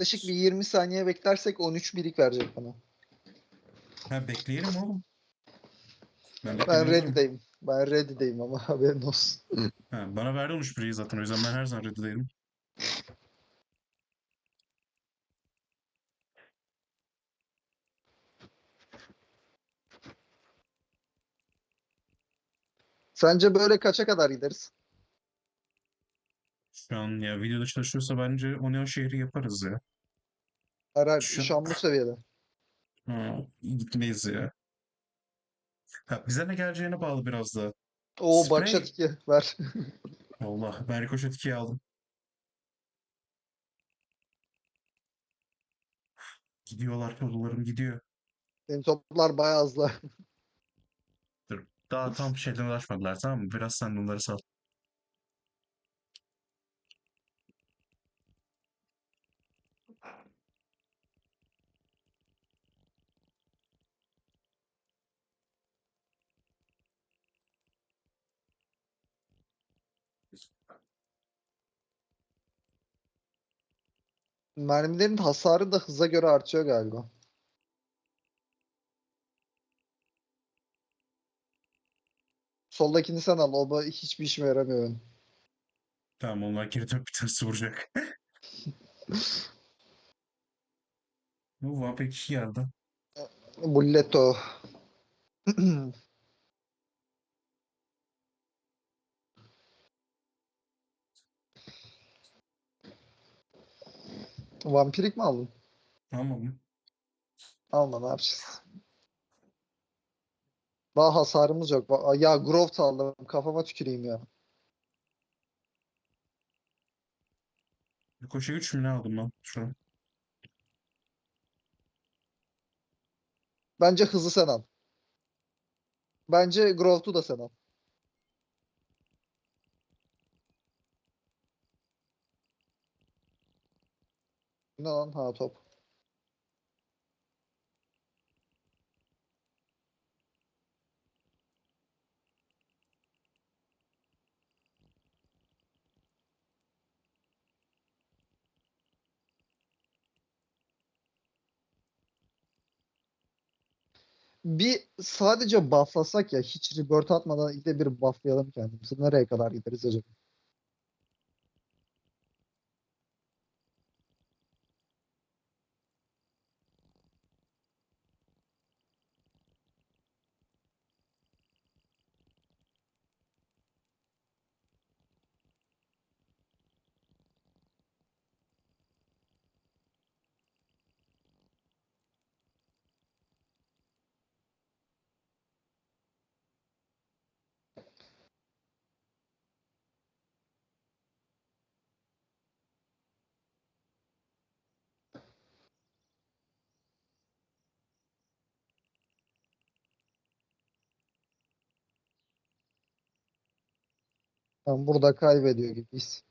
Yaklaşık bir 20 saniye beklersek 13 birik verecek bana. Ha bekleyelim oğlum. Ben, Ben ready'deyim. Ben ready'deyim ama haberin olsun. Ha, bana verdi 13 bireyi zaten o yüzden ben her zaman ready'deydim. Sence böyle kaça kadar gideriz? Şu an ya videoda çalışıyorsa bence Onion şehri yaparız ya. Herhalde Şu- şu an bu seviyede. Ha, gitmeyiz ya. Ha, bize ne geleceğine bağlı biraz da. Oo Sprey. bakşat 2 ver. Allah ben Ricochet 2'yi aldım. Gidiyorlar yollarım gidiyor. Benim toplar bayağı hızlı. Dur. Daha tam şeyden ulaşmadılar tamam mı? Biraz sen bunları sal. Mermilerin hasarı da hıza göre artıyor galiba. Soldakini sen al. O hiçbir işime yaramıyor benim. Tamam onlar geri dönüp bir tanesi vuracak. Bu vampir kişi geldi. Bulletto. Vampirik mi aldın? Tamam? Alma ne yapacağız? Daha hasarımız yok. Ya Growth aldım. Kafama tüküreyim ya. Ricochet 3 mü ne aldım ben şu an? Bence hızı sen al. Bence Growth'u da sen al. Ne lan? Ha top. Bir sadece bufflasak ya hiç rebirth atmadan ilk de bir bufflayalım kendimizi. Nereye kadar gideriz acaba? Tam burada kaybediyor gibiyiz.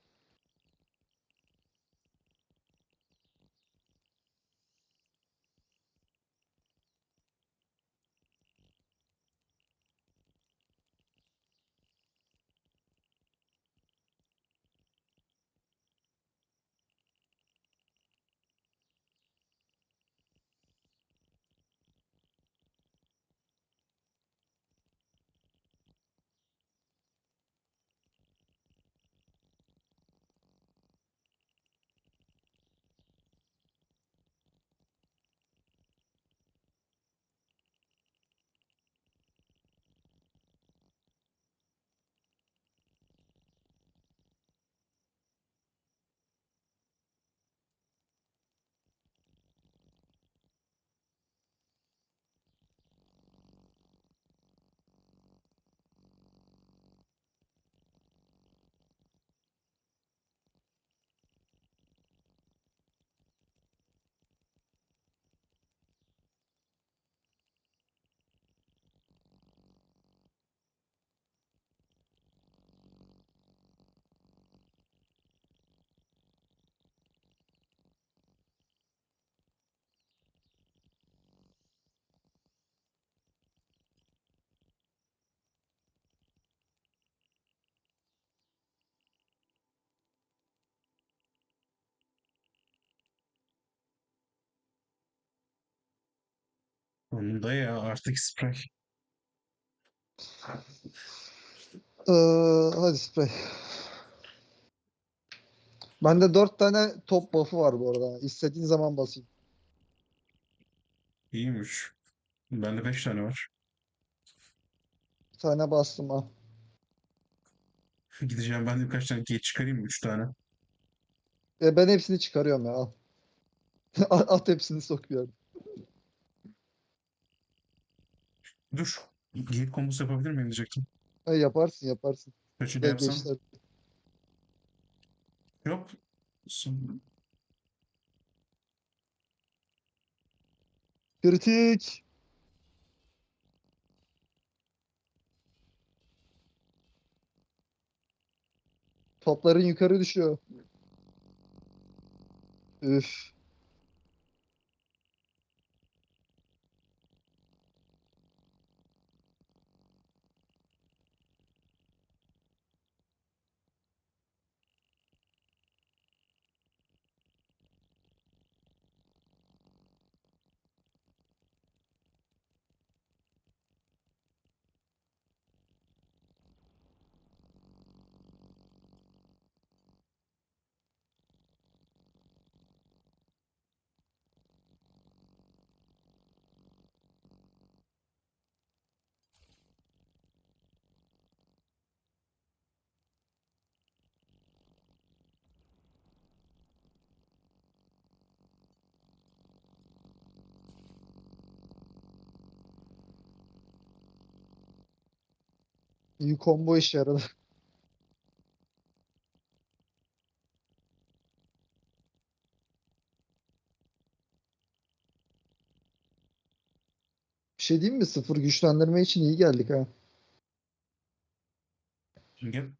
Sonunda ya artık sprey. Ee, hadi spray. Bende 4 tane top buff'ı var bu arada. İstediğin zaman basayım. İyiymiş. Bende 5 tane var. Bir tane bastım ha. Gideceğim ben de birkaç tane geç çıkarayım mı? 3 tane. E, ben hepsini çıkarıyorum ya. Al. At hepsini sokuyorum. Dur. Gate kombosu yapabilir miyim diyecektim. Ha, yaparsın yaparsın. Kaçı da Gel yapsam. geçler. Yok. Son- Kritik. Topların yukarı düşüyor. Üf. İyi combo işe yaradı. Bir şey diyeyim mi? Sıfır güçlendirme için iyi geldik ha. Gel.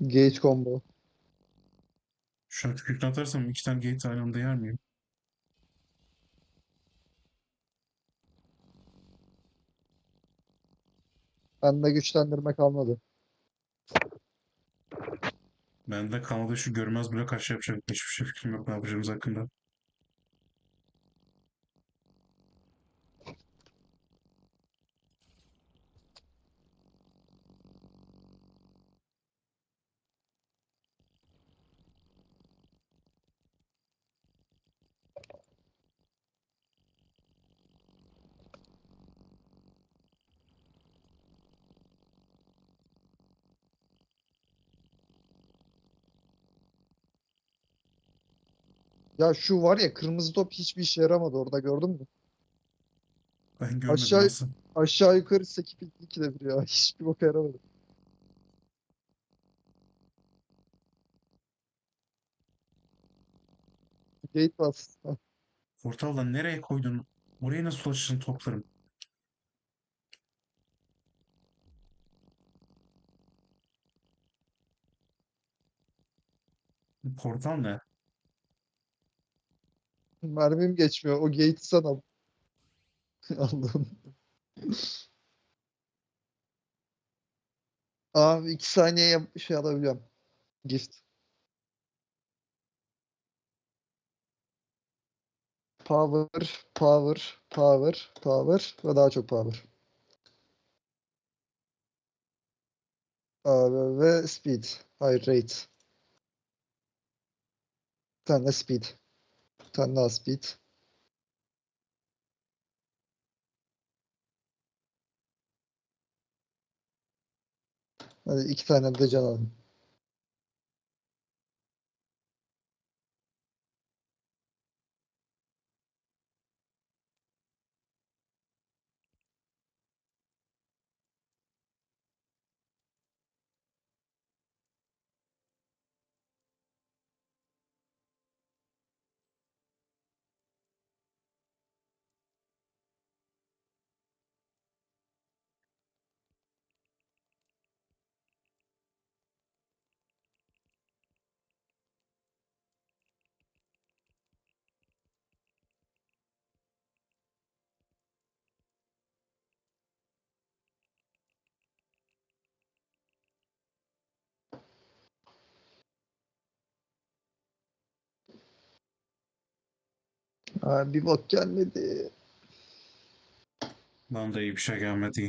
Gauge combo. Şu an tükürükle atarsam iki tane gate aynı anda yer miyim? Bende güçlendirme kalmadı. Bende kalmadı şu görmez bile karşı yapacak. Hiçbir şey fikrim yok ne yapacağımız hakkında. Ya şu var ya kırmızı top hiçbir işe yaramadı orada gördün mü? Ben görmedim Aşağı- nasıl. Aşağı yukarı sekip ikide bir ya. Hiçbir boka yaramadı. Gate bas. Hah. Portaldan nereye koydun? Oraya nasıl ulaşırsın toplarım? Portal ne? Mermim geçmiyor. O gate'i sen al. Allah'ım. Abi iki saniyeye şey alabiliyorum. Gift. Power, power, power, power ve daha çok power. Abi ve speed. Hayır rate. Bir tane speed. Tane daha speed. Hadi iki tane de can alayım. Ha, bir bak gelmedi. Bana da iyi bir şey gelmedi.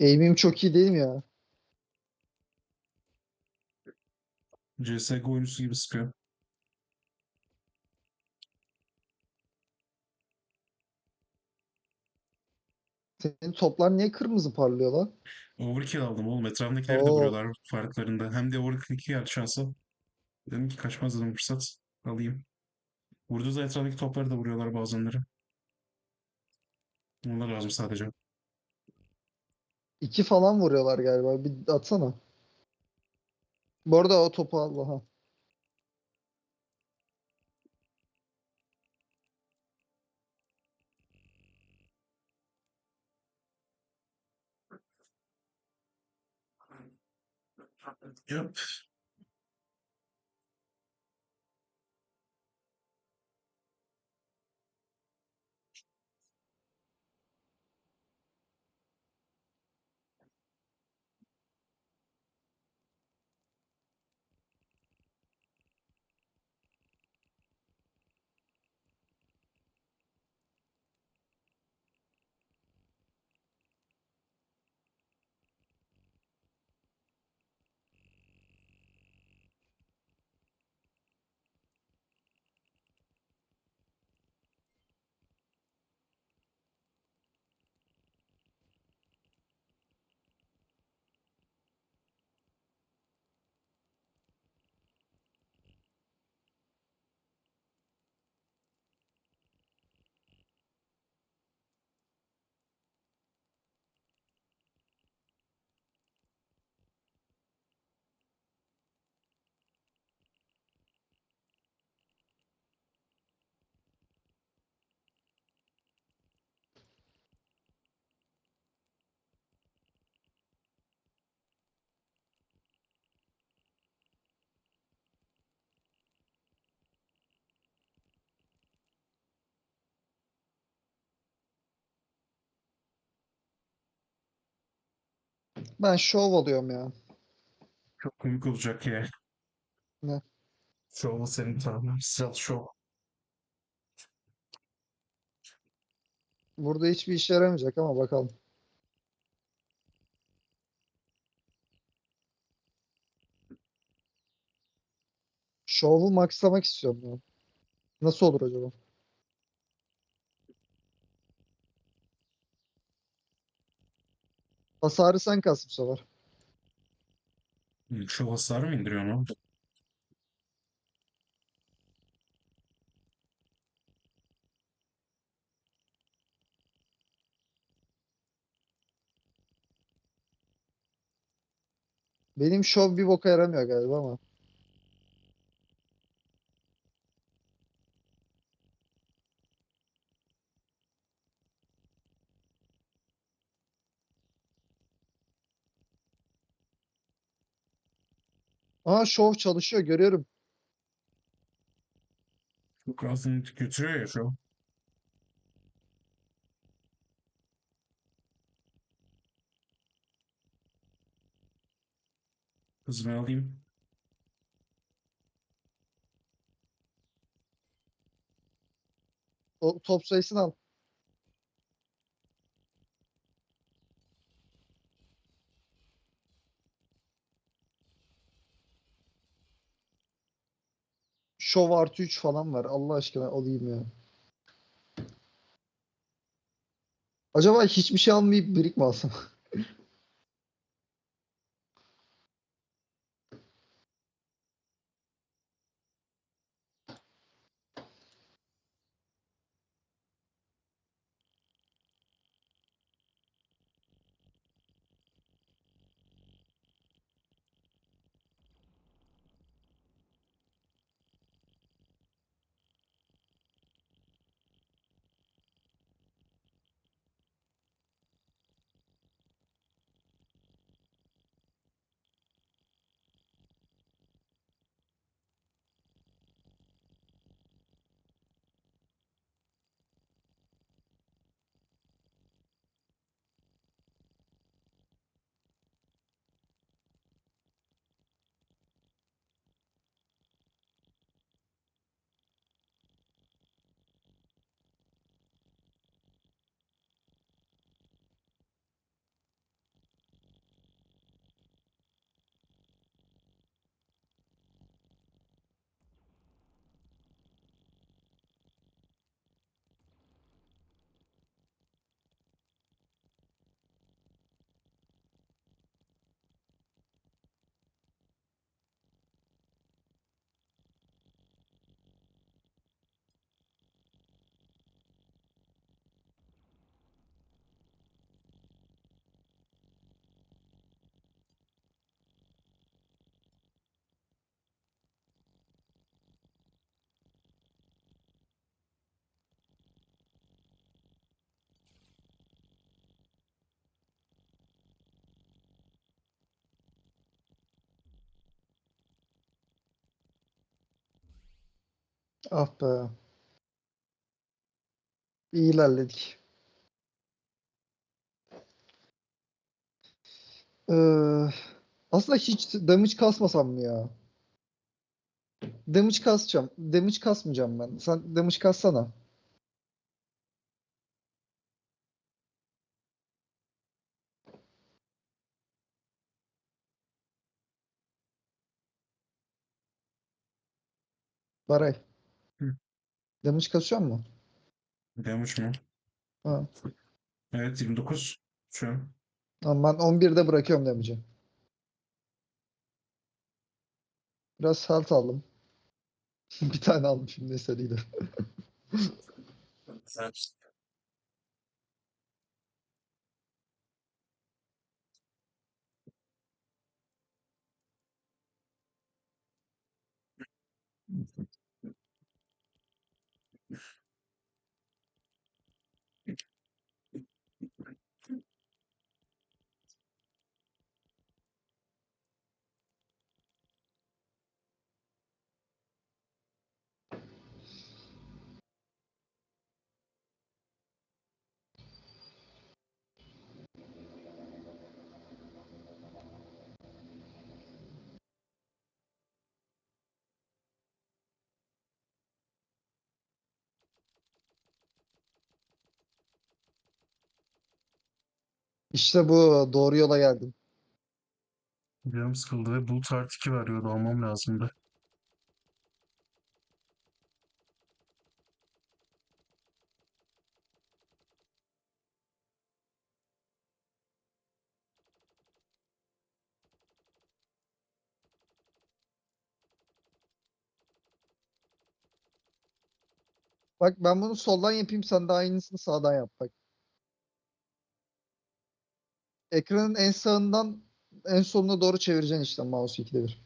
Aim'im çok iyi değil mi ya? CSGO oyuncusu gibi sıkıyor. Senin toplar niye kırmızı parlıyor lan? Overkill aldım oğlum. Etrafındakileri de Oo. vuruyorlar farklarında. Hem de Overkill 2 geldi şansa. Dedim ki kaçmaz dedim fırsat. Alayım. Vurduğu da etrafındaki topları da vuruyorlar bazıları. Onlar lazım sadece. İki falan vuruyorlar galiba. Bir atsana. Bu arada o topu al. Aha. Yap. Ben şov alıyorum ya. Çok komik olacak ya. Ne? Şovu senin tarafın. Stealth Show. Burada hiçbir işe yaramayacak ama bakalım. Şovu maxlamak istiyorum ya. Nasıl olur acaba? Hasarı sen kas bu sefer. Show hasarı mı indiriyor onu? Benim şov bir boka yaramıyor galiba ama. Aa şov çalışıyor görüyorum. Çok rahatını götürüyor ya show. Hızımı alayım. O top sayısını al. Şov artı 3 falan var. Allah aşkına alayım ya. Acaba hiçbir şey almayıp birik mi alsam? Ah be. İyi ilerledik. Ee, aslında hiç damage kasmasam mı ya? Damage kasacağım. Damage kasmayacağım ben. Sen damage kassana. Baray. Damage kasıyor mu? Damage mu? Ha. Evet 29 şu an. Tamam, ben 11'de bırakıyorum damage'i. Biraz health aldım. Bir tane aldım şimdi seride. Evet. İşte bu doğru yola geldim. Canım sıkıldı ve Bulut Art 2 veriyordu. Almam lazımdı. Bak ben bunu soldan yapayım sen de aynısını sağdan yap bak. Ekranın en sağından en soluna doğru çevireceksin işte mouse'u ikide bir.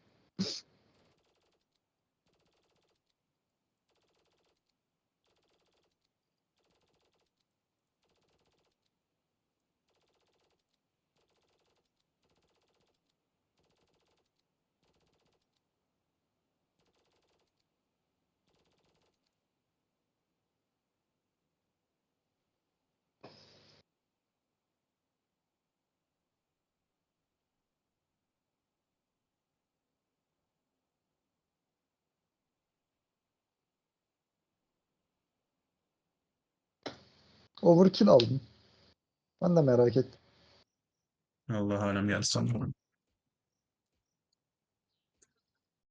Overkill aldım. Ben de merak ettim. Allah alem sanırım.